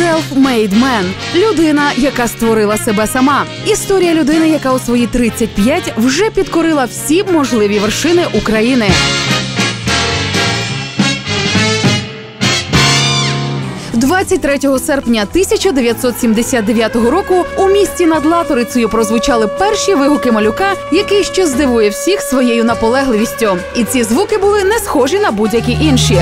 Self-made man – людина, яка створила себе сама. Історія людини, яка у свої 35 вже підкорила всі можливі вершини України. – 23 серпня 1979 року у місті над Латорицею прозвучали перші вигуки малюка, який ще здивує всіх своєю наполегливістю. І ці звуки були не схожі на будь-які інші.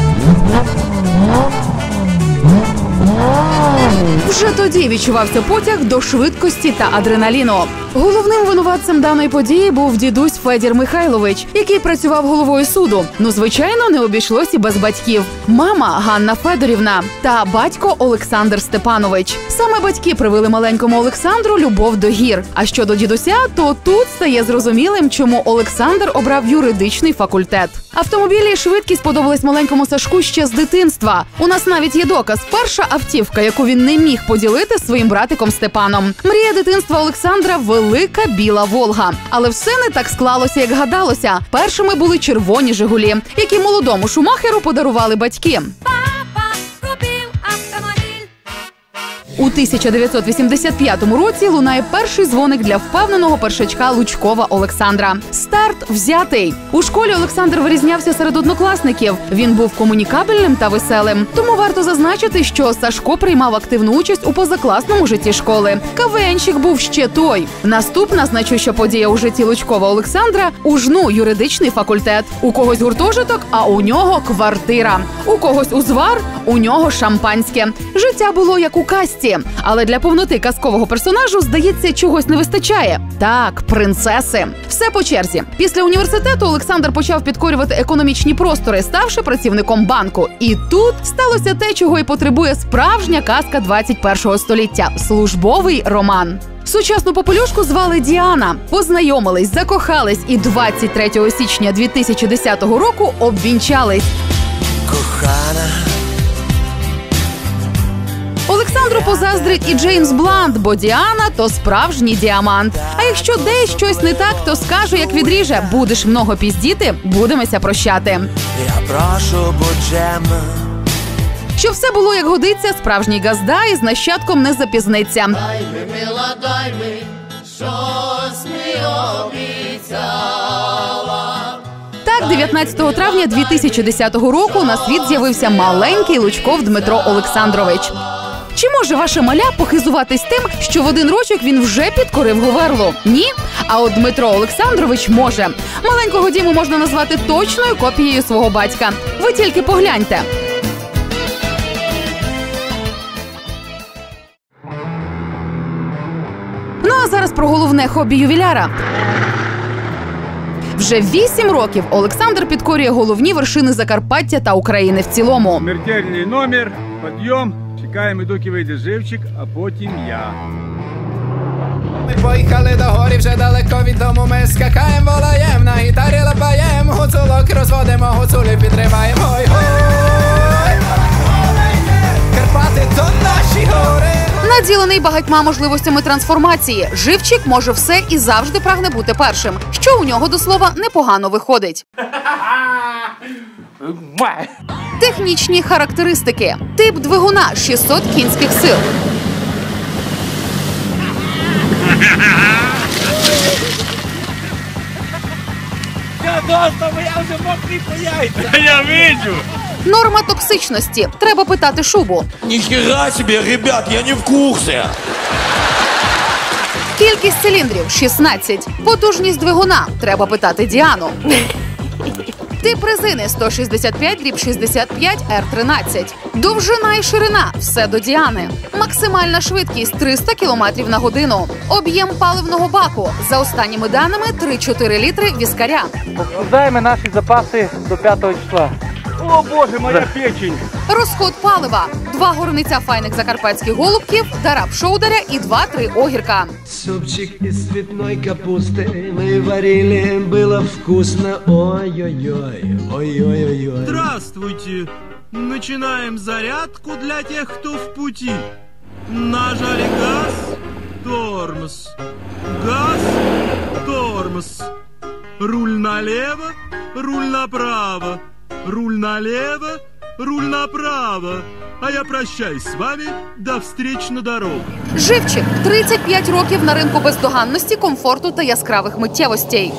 Вже тоді відчувався потяг до швидкості та адреналіну. Головним винуватцем даної події був дідусь Федір Михайлович, який працював головою суду. Ну, звичайно, не обійшлось і без батьків. Мама Ганна Федорівна та батько Олександр Степанович. Саме батьки привели маленькому Олександру любов до гір. А щодо дідуся, то тут стає зрозумілим, чому Олександр обрав юридичний факультет. Автомобілі швидкість подобались маленькому Сашку ще з дитинства. У нас навіть є доказ. Перша автівка, яку він не міг поділити з своїм братиком Степаном. Мрія дитинства Олександра велика біла Волга. Але все не так склалося, як гадалося. Першими були червоні Жигулі, які молодому шумахеру подарували батьки. 1985 році лунає перший дзвоник для впевненого першачка Лучкова Олександра. Старт взятий. У школі Олександр вирізнявся серед однокласників. Він був комунікабельним та веселим. Тому варто зазначити, що Сашко приймав активну участь у позакласному житті школи. КВНщик був ще той. Наступна значуща подія у житті Лучкова Олександра у жну юридичний факультет. У когось гуртожиток, а у нього квартира. У когось узвар, у нього шампанське. Життя було як у касті, але для повноти казкового персонажу, здається, чогось не вистачає. Так, принцеси. Все по черзі. Після університету Олександр почав підкорювати економічні простори, ставши працівником банку. І тут сталося те, чого і потребує справжня казка 21-го століття службовий роман. Сучасну попелюшку звали Діана. Познайомились, закохались і 23 січня 2010 року обвінчались. Кохана, Олександру позаздрить і Джеймс Блант, бо Діана то справжній діамант. А якщо десь щось не так, то скаже, як відріже: будеш много піздіти, будемося прощати. я прошу, будь чемна. Щоб все було як годиться, справжній газда із нащадком не запізниться. Дай мила, дай ми шосміобі Так, 19 травня 2010 року на світ з'явився маленький Лучков Дмитро Олександрович. Чи може ваше маля похизуватись тим, що в один рочок він вже підкорив Говерлу? Ні. А от Дмитро Олександрович може. Маленького Діму можна назвати точною копією свого батька. Ви тільки погляньте. Ну а зараз про головне хобі ювіляра. Вже вісім років Олександр підкорює головні вершини Закарпаття та України в цілому. Смертельний номер, підйом. Чекаємо, доки вийде живчик, а потім я. Ми поїхали до горі вже далеко від дому. Ми скакаєм, волаєм, на гітарі лапаєм, гуцулок розводимо, гуцулі підриваєм. Ой, ой, Карпати то наші гори. Наділений багатьма можливостями трансформації, живчик може все і завжди прагне бути першим, що у нього до слова непогано виходить. Технічні характеристики: тип двигуна 600 кінських сил. Я виджу! Норма токсичності. Треба питати шубу. Нихера себе, ребят, я не в курсе. Кількість циліндрів 16. Потужність двигуна. Треба питати Діану. Тип призини 165 дріб 65 Р13. Довжина і ширина все до Діани. Максимальна швидкість 300 км на годину. Об'єм паливного баку за останніми даними 3-4 літри віскаря. Складаємо наші запаси до 5 числа. О боже, моя печень! Розход палива: два горниця файних закарпатських голубків, дараб шоудеря і 2-3 огірка. Супчик из цветной капусты мы варили, было вкусно. Ой-ой-ой, ой-ой-ой. Здравствуйте! Начинаем зарядку для тех, кто в пути. Нажали газ, тормоз. Газ, тормоз. Руль налево, руль направо. Руль налево, руль направо. А я прощаюсь з вами, до встреч на дорогу. Живчик 35 років на ринку бездоганності, комфорту та яскравих миттєвостей.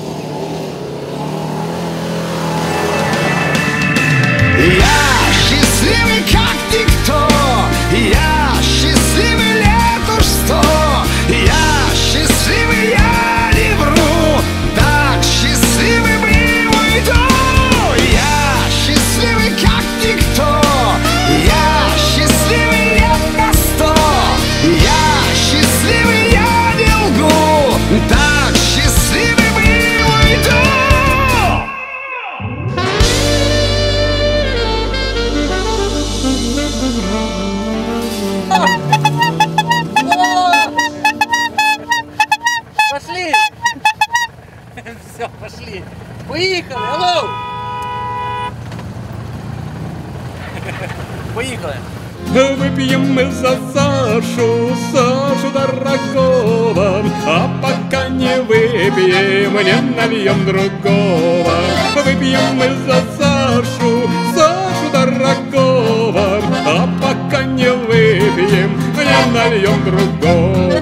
Выпьем мы за Сашу, Сашу дорогого, а пока не выпьем, не нальем другого. Выпьем мы за Сашу, Сашу дорогого, а пока не выпьем, не нальем другого.